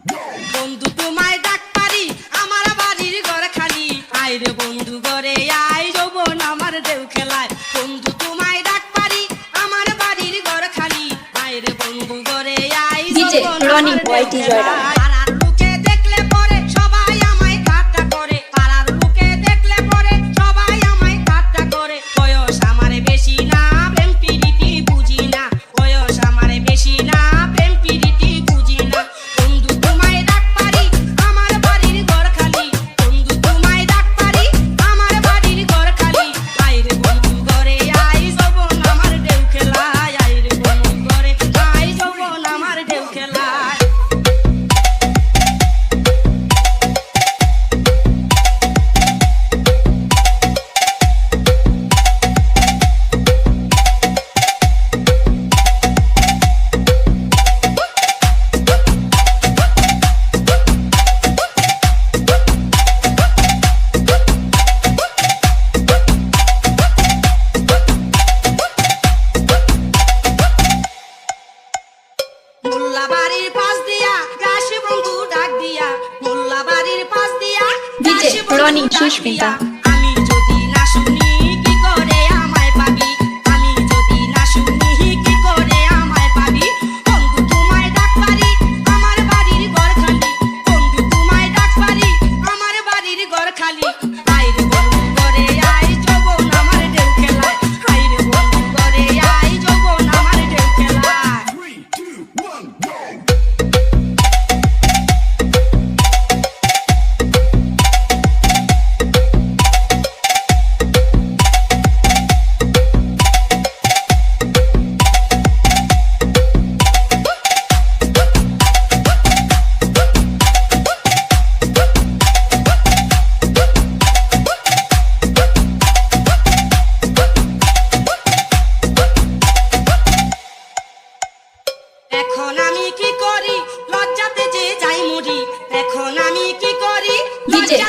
বন্ধু তোমায় ডাক পারি আমার বাড়ির ঘর খালি আইরে বন্ধু ঘরে আই যৌবন আমার দেউ খেলায়। বন্ধু তোমায় ডাক পারি আমার বাড়ির ঘর খালি আইরে বন্ধু ঘরে আই যৌবন আমার দেউ খেলায়। মোল্লা বাড়ির পাশ দিয়া রাশি বন্ধু ডাক দিয়া মোল্লা বাড়ির পাশ দিয়া রাশি বন্ধু ডাক দিয়া।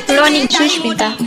Loni Chushpita.